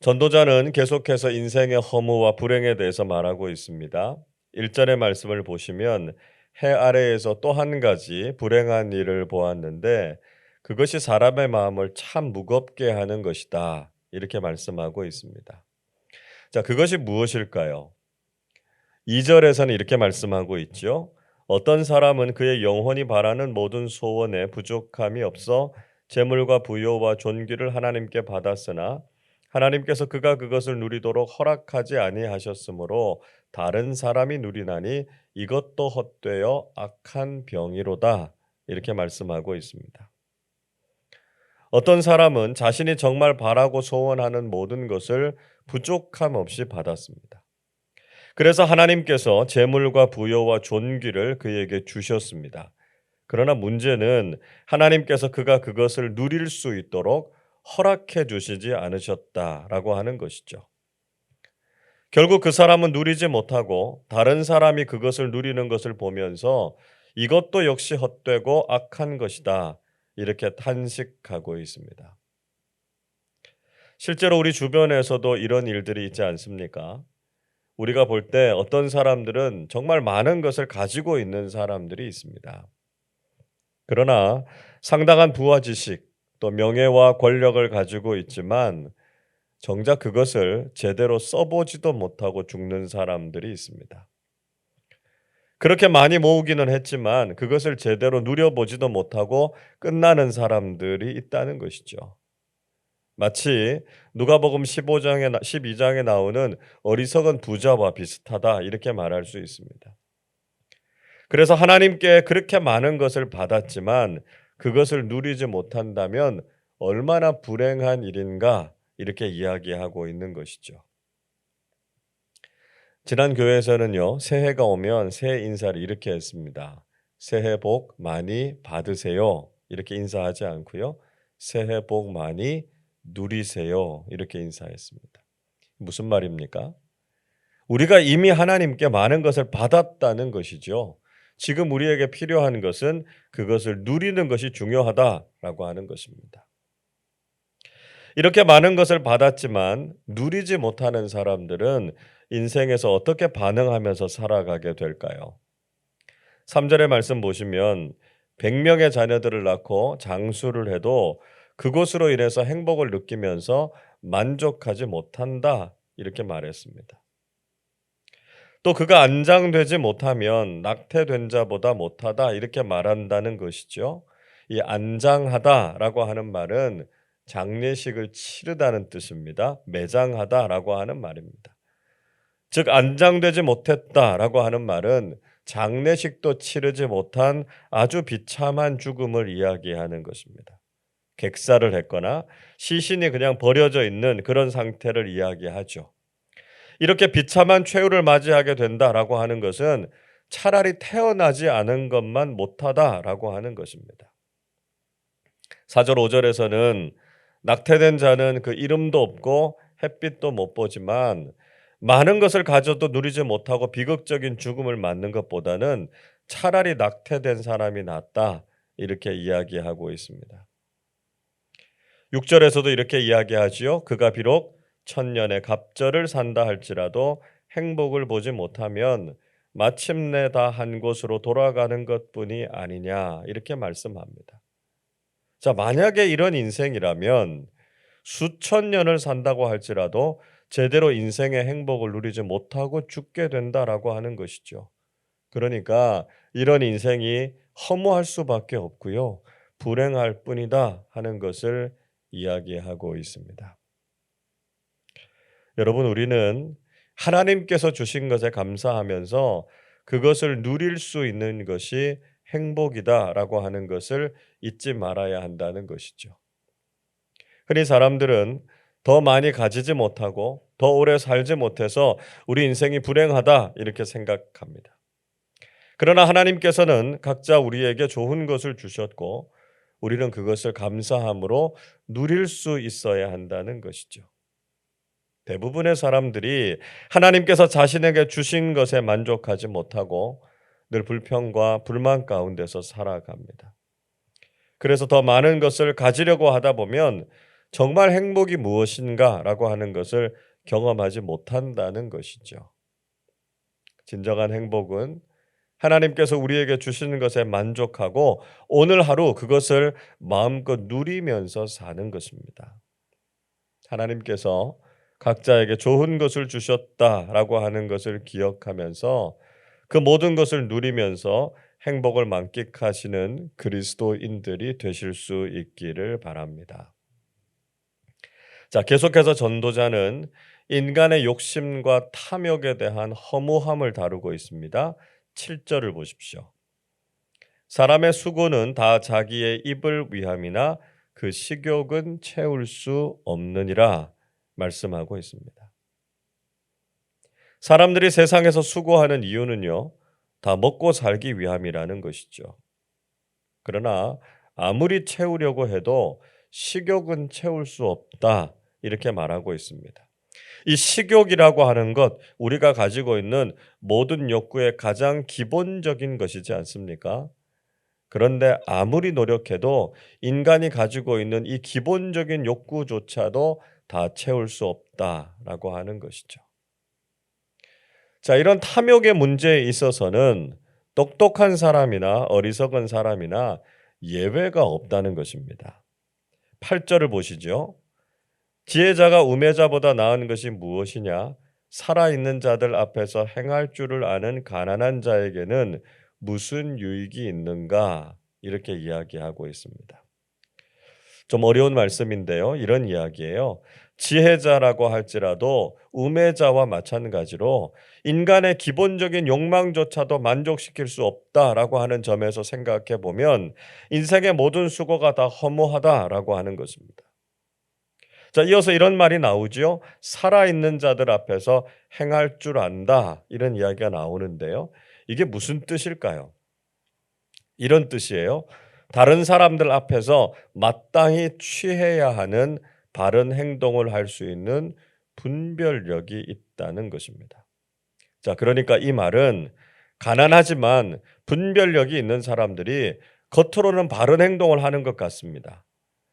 전도자는 계속해서 인생의 허무와 불행에 대해서 말하고 있습니다. 1절의 말씀을 보시면 해 아래에서 또 한 가지 불행한 일을 보았는데 그것이 사람의 마음을 참 무겁게 하는 것이다. 이렇게 말씀하고 있습니다. 자, 그것이 무엇일까요? 2절에서는 이렇게 말씀하고 있죠. 어떤 사람은 그의 영혼이 바라는 모든 소원에 부족함이 없어 재물과 부여와 존귀를 하나님께 받았으나 하나님께서 그가 그것을 누리도록 허락하지 아니하셨으므로 다른 사람이 누리나니 이것도 헛되어 악한 병이로다 이렇게 말씀하고 있습니다. 어떤 사람은 자신이 정말 바라고 소원하는 모든 것을 부족함 없이 받았습니다. 그래서 하나님께서 재물과 부여와 존귀를 그에게 주셨습니다. 그러나 문제는 하나님께서 그가 그것을 누릴 수 있도록 허락해 주시지 않으셨다라고 하는 것이죠. 결국 그 사람은 누리지 못하고 다른 사람이 그것을 누리는 것을 보면서 이것도 역시 헛되고 악한 것이다. 이렇게 탄식하고 있습니다. 실제로 우리 주변에서도 이런 일들이 있지 않습니까? 우리가 볼 때 어떤 사람들은 정말 많은 것을 가지고 있는 사람들이 있습니다. 그러나 상당한 부와 지식, 또 명예와 권력을 가지고 있지만 정작 그것을 제대로 써보지도 못하고 죽는 사람들이 있습니다. 그렇게 많이 모으기는 했지만 그것을 제대로 누려보지도 못하고 끝나는 사람들이 있다는 것이죠. 마치 누가복음 15장에 12장에 나오는 어리석은 부자와 비슷하다 이렇게 말할 수 있습니다. 그래서 하나님께 그렇게 많은 것을 받았지만 그것을 누리지 못한다면 얼마나 불행한 일인가 이렇게 이야기하고 있는 것이죠. 지난 교회에서는요, 새해가 오면 새해 인사를 이렇게 했습니다. 새해 복 많이 받으세요. 이렇게 인사하지 않고요. 새해 복 많이 누리세요. 이렇게 인사했습니다. 무슨 말입니까? 우리가 이미 하나님께 많은 것을 받았다는 것이죠. 지금 우리에게 필요한 것은 그것을 누리는 것이 중요하다라고 하는 것입니다. 이렇게 많은 것을 받았지만 누리지 못하는 사람들은 인생에서 어떻게 반응하면서 살아가게 될까요? 3절의 말씀 보시면 100명의 자녀들을 낳고 장수를 해도 그것으로 인해서 행복을 느끼면서 만족하지 못한다 이렇게 말했습니다. 또 그가 안장되지 못하면 낙태된 자보다 못하다 이렇게 말한다는 것이죠. 이 안장하다라고 하는 말은 장례식을 치르다는 뜻입니다. 매장하다라고 하는 말입니다. 즉 안장되지 못했다라고 하는 말은 장례식도 치르지 못한 아주 비참한 죽음을 이야기하는 것입니다. 객사를 했거나 시신이 그냥 버려져 있는 그런 상태를 이야기하죠. 이렇게 비참한 최후를 맞이하게 된다라고 하는 것은 차라리 태어나지 않은 것만 못하다라고 하는 것입니다. 4절 5절에서는 낙태된 자는 그 이름도 없고 햇빛도 못 보지만 많은 것을 가져도 누리지 못하고 비극적인 죽음을 맞는 것보다는 차라리 낙태된 사람이 낫다 이렇게 이야기하고 있습니다. 6절에서도 이렇게 이야기하지요. 그가 비록 천년의 갑절을 산다 할지라도 행복을 보지 못하면 마침내 다 한 곳으로 돌아가는 것뿐이 아니냐 이렇게 말씀합니다. 자, 만약에 이런 인생이라면 수천 년을 산다고 할지라도 제대로 인생의 행복을 누리지 못하고 죽게 된다라고 하는 것이죠. 그러니까 이런 인생이 허무할 수밖에 없고요. 불행할 뿐이다 하는 것을 이야기하고 있습니다. 여러분, 우리는 하나님께서 주신 것에 감사하면서 그것을 누릴 수 있는 것이 행복이다라고 하는 것을 잊지 말아야 한다는 것이죠. 흔히 사람들은 더 많이 가지지 못하고 더 오래 살지 못해서 우리 인생이 불행하다 이렇게 생각합니다. 그러나 하나님께서는 각자 우리에게 좋은 것을 주셨고 우리는 그것을 감사함으로 누릴 수 있어야 한다는 것이죠. 대부분의 사람들이 하나님께서 자신에게 주신 것에 만족하지 못하고 늘 불평과 불만 가운데서 살아갑니다. 그래서 더 많은 것을 가지려고 하다 보면 정말 행복이 무엇인가라고 하는 것을 경험하지 못한다는 것이죠. 진정한 행복은 하나님께서 우리에게 주시는 것에 만족하고 오늘 하루 그것을 마음껏 누리면서 사는 것입니다. 하나님께서 각자에게 좋은 것을 주셨다라고 하는 것을 기억하면서 그 모든 것을 누리면서 행복을 만끽하시는 그리스도인들이 되실 수 있기를 바랍니다. 자, 계속해서 전도자는 인간의 욕심과 탐욕에 대한 허무함을 다루고 있습니다. 7절을 보십시오. 사람의 수고는 다 자기의 입을 위함이나 그 식욕은 채울 수 없느니라 말씀하고 있습니다. 사람들이 세상에서 수고하는 이유는요, 다 먹고 살기 위함이라는 것이죠. 그러나 아무리 채우려고 해도 식욕은 채울 수 없다. 이렇게 말하고 있습니다. 이 식욕이라고 하는 것, 우리가 가지고 있는 모든 욕구의 가장 기본적인 것이지 않습니까? 그런데 아무리 노력해도 인간이 가지고 있는 이 기본적인 욕구조차도 다 채울 수 없다라고 하는 것이죠. 자, 이런 탐욕의 문제에 있어서는 똑똑한 사람이나 어리석은 사람이나 예외가 없다는 것입니다. 8절을 보시죠. 지혜자가 우매자보다 나은 것이 무엇이냐? 살아있는 자들 앞에서 행할 줄을 아는 가난한 자에게는 무슨 유익이 있는가? 이렇게 이야기하고 있습니다. 좀 어려운 말씀인데요. 이런 이야기예요. 지혜자라고 할지라도 우매자와 마찬가지로 인간의 기본적인 욕망조차도 만족시킬 수 없다라고 하는 점에서 생각해 보면 인생의 모든 수고가 다 허무하다라고 하는 것입니다. 자, 이어서 이런 말이 나오지요. 살아있는 자들 앞에서 행할 줄 안다. 이런 이야기가 나오는데요. 이게 무슨 뜻일까요? 이런 뜻이에요. 다른 사람들 앞에서 마땅히 취해야 하는 바른 행동을 할 수 있는 분별력이 있다는 것입니다. 자, 그러니까 이 말은 가난하지만 분별력이 있는 사람들이 겉으로는 바른 행동을 하는 것 같습니다.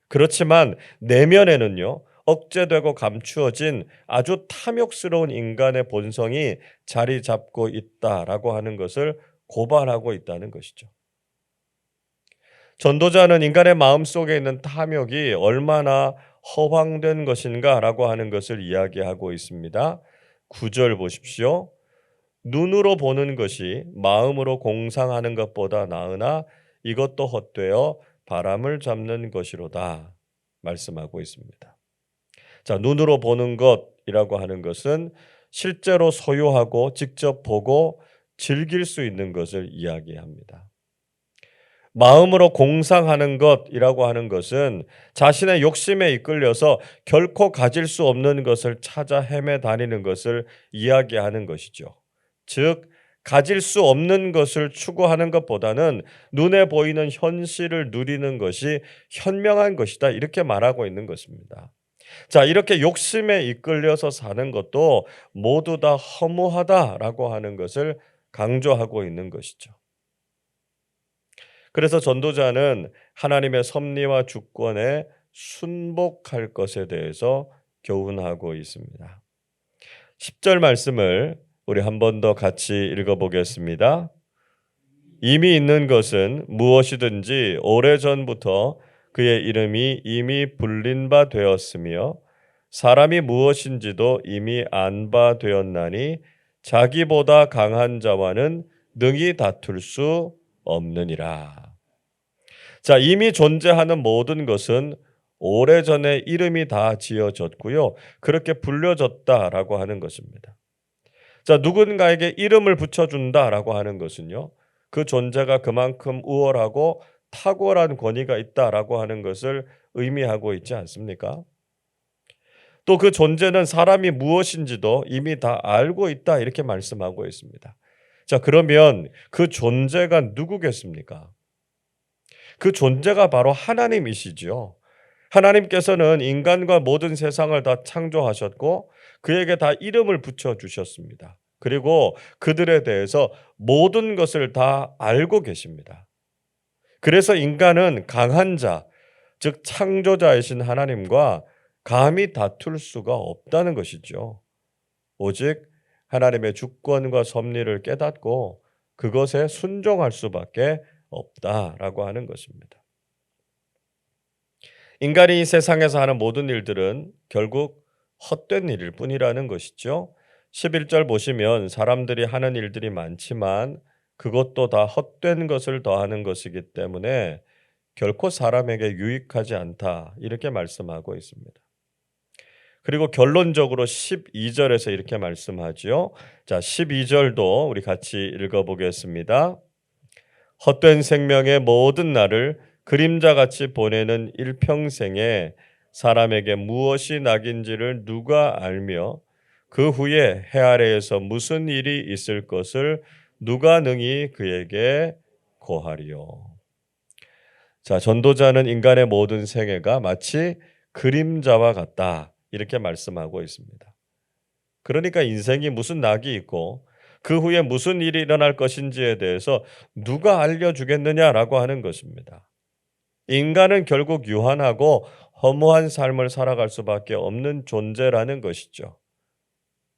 그렇지만 내면에는요, 억제되고 감추어진 아주 탐욕스러운 인간의 본성이 자리 잡고 있다라고 하는 것을 고발하고 있다는 것이죠. 전도자는 인간의 마음 속에 있는 탐욕이 얼마나 허황된 것인가라고 하는 것을 이야기하고 있습니다. 9절 보십시오. 눈으로 보는 것이 마음으로 공상하는 것보다 나으나 이것도 헛되어 바람을 잡는 것이로다 말씀하고 있습니다. 자, 눈으로 보는 것이라고 하는 것은 실제로 소유하고 직접 보고 즐길 수 있는 것을 이야기합니다. 마음으로 공상하는 것이라고 하는 것은 자신의 욕심에 이끌려서 결코 가질 수 없는 것을 찾아 헤매 다니는 것을 이야기하는 것이죠. 즉, 가질 수 없는 것을 추구하는 것보다는 눈에 보이는 현실을 누리는 것이 현명한 것이다. 이렇게 말하고 있는 것입니다. 자, 이렇게 욕심에 이끌려서 사는 것도 모두 다 허무하다라고 하는 것을 강조하고 있는 것이죠. 그래서 전도자는 하나님의 섭리와 주권에 순복할 것에 대해서 교훈하고 있습니다. 10절 말씀을 우리 한 번 더 같이 읽어보겠습니다. 이미 있는 것은 무엇이든지 오래전부터 그의 이름이 이미 불린 바 되었으며 사람이 무엇인지도 이미 안 바 되었나니 자기보다 강한 자와는 능히 다툴 수 없느니라. 자, 이미 존재하는 모든 것은 오래전에 이름이 다 지어졌고요. 그렇게 불려졌다라고 하는 것입니다. 자, 누군가에게 이름을 붙여준다라고 하는 것은요. 그 존재가 그만큼 우월하고 탁월한 권위가 있다라고 하는 것을 의미하고 있지 않습니까? 또 그 존재는 사람이 무엇인지도 이미 다 알고 있다 이렇게 말씀하고 있습니다. 자, 그러면 그 존재가 누구겠습니까? 그 존재가 바로 하나님이시죠. 하나님께서는 인간과 모든 세상을 다 창조하셨고 그에게 다 이름을 붙여 주셨습니다. 그리고 그들에 대해서 모든 것을 다 알고 계십니다. 그래서 인간은 강한 자, 즉 창조자이신 하나님과 감히 다툴 수가 없다는 것이죠. 오직 하나님의 주권과 섭리를 깨닫고 그것에 순종할 수밖에 없다라고 하는 것입니다. 인간이 이 세상에서 하는 모든 일들은 결국 헛된 일일 뿐이라는 것이죠. 11절 보시면 사람들이 하는 일들이 많지만 그것도 다 헛된 것을 더하는 것이기 때문에 결코 사람에게 유익하지 않다. 이렇게 말씀하고 있습니다. 그리고 결론적으로 12절에서 이렇게 말씀하지요. 자, 12절도 우리 같이 읽어 보겠습니다. 헛된 생명의 모든 날을 그림자같이 보내는 일평생에 사람에게 무엇이 낙인지를 누가 알며 그 후에 해 아래에서 무슨 일이 있을 것을 누가 능히 그에게 고하리요. 자, 전도자는 인간의 모든 생애가 마치 그림자와 같다. 이렇게 말씀하고 있습니다. 그러니까 인생이 무슨 낙이 있고 그 후에 무슨 일이 일어날 것인지에 대해서 누가 알려주겠느냐라고 하는 것입니다. 인간은 결국 유한하고 허무한 삶을 살아갈 수밖에 없는 존재라는 것이죠.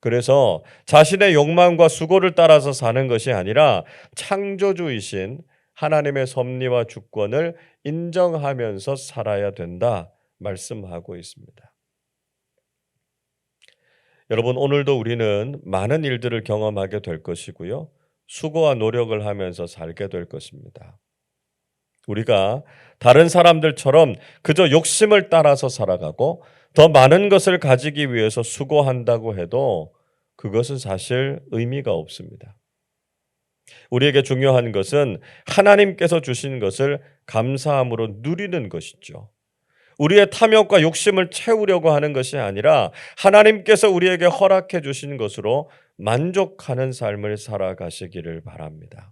그래서 자신의 욕망과 수고를 따라서 사는 것이 아니라 창조주이신 하나님의 섭리와 주권을 인정하면서 살아야 된다 말씀하고 있습니다. 여러분 오늘도 우리는 많은 일들을 경험하게 될 것이고요. 수고와 노력을 하면서 살게 될 것입니다. 우리가 다른 사람들처럼 그저 욕심을 따라서 살아가고 더 많은 것을 가지기 위해서 수고한다고 해도 그것은 사실 의미가 없습니다. 우리에게 중요한 것은 하나님께서 주신 것을 감사함으로 누리는 것이죠. 우리의 탐욕과 욕심을 채우려고 하는 것이 아니라 하나님께서 우리에게 허락해 주신 것으로 만족하는 삶을 살아가시기를 바랍니다.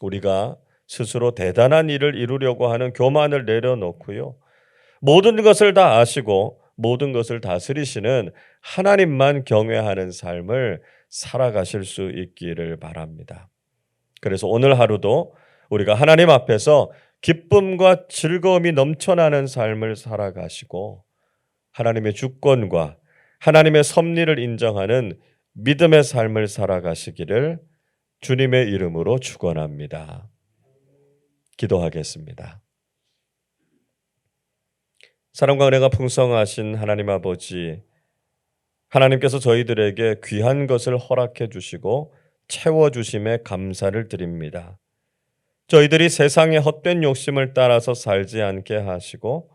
우리가 스스로 대단한 일을 이루려고 하는 교만을 내려놓고요. 모든 것을 다 아시고 모든 것을 다스리시는 하나님만 경외하는 삶을 살아가실 수 있기를 바랍니다. 그래서 오늘 하루도 우리가 하나님 앞에서 기쁨과 즐거움이 넘쳐나는 삶을 살아가시고 하나님의 주권과 하나님의 섭리를 인정하는 믿음의 삶을 살아가시기를 주님의 이름으로 축원합니다. 기도하겠습니다. 사랑과 은혜가 풍성하신 하나님 아버지 하나님께서 저희들에게 귀한 것을 허락해 주시고 채워 주심에 감사를 드립니다. 저희들이 세상의 헛된 욕심을 따라서 살지 않게 하시고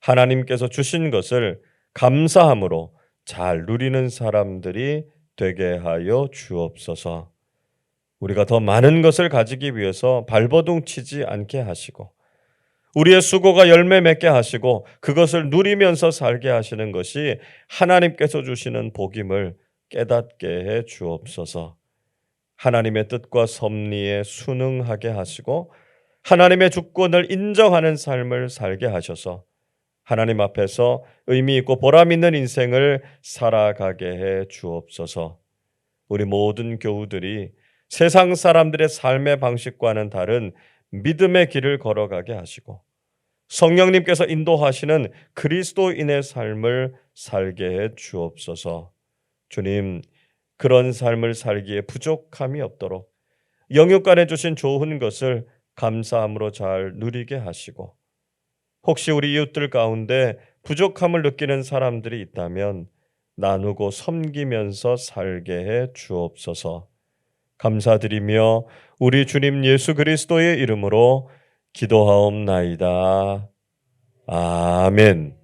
하나님께서 주신 것을 감사함으로 잘 누리는 사람들이 되게 하여 주옵소서. 우리가 더 많은 것을 가지기 위해서 발버둥 치지 않게 하시고 우리의 수고가 열매 맺게 하시고 그것을 누리면서 살게 하시는 것이 하나님께서 주시는 복임을 깨닫게 해 주옵소서. 하나님의 뜻과 섭리에 순응하게 하시고 하나님의 주권을 인정하는 삶을 살게 하셔서 하나님 앞에서 의미 있고 보람 있는 인생을 살아가게 해 주옵소서. 우리 모든 교우들이 세상 사람들의 삶의 방식과는 다른 믿음의 길을 걸어가게 하시고 성령님께서 인도하시는 그리스도인의 삶을 살게 해 주옵소서. 주님, 그런 삶을 살기에 부족함이 없도록 영육간에 주신 좋은 것을 감사함으로 잘 누리게 하시고 혹시 우리 이웃들 가운데 부족함을 느끼는 사람들이 있다면 나누고 섬기면서 살게 해 주옵소서. 감사드리며 우리 주님 예수 그리스도의 이름으로 기도하옵나이다. 아멘.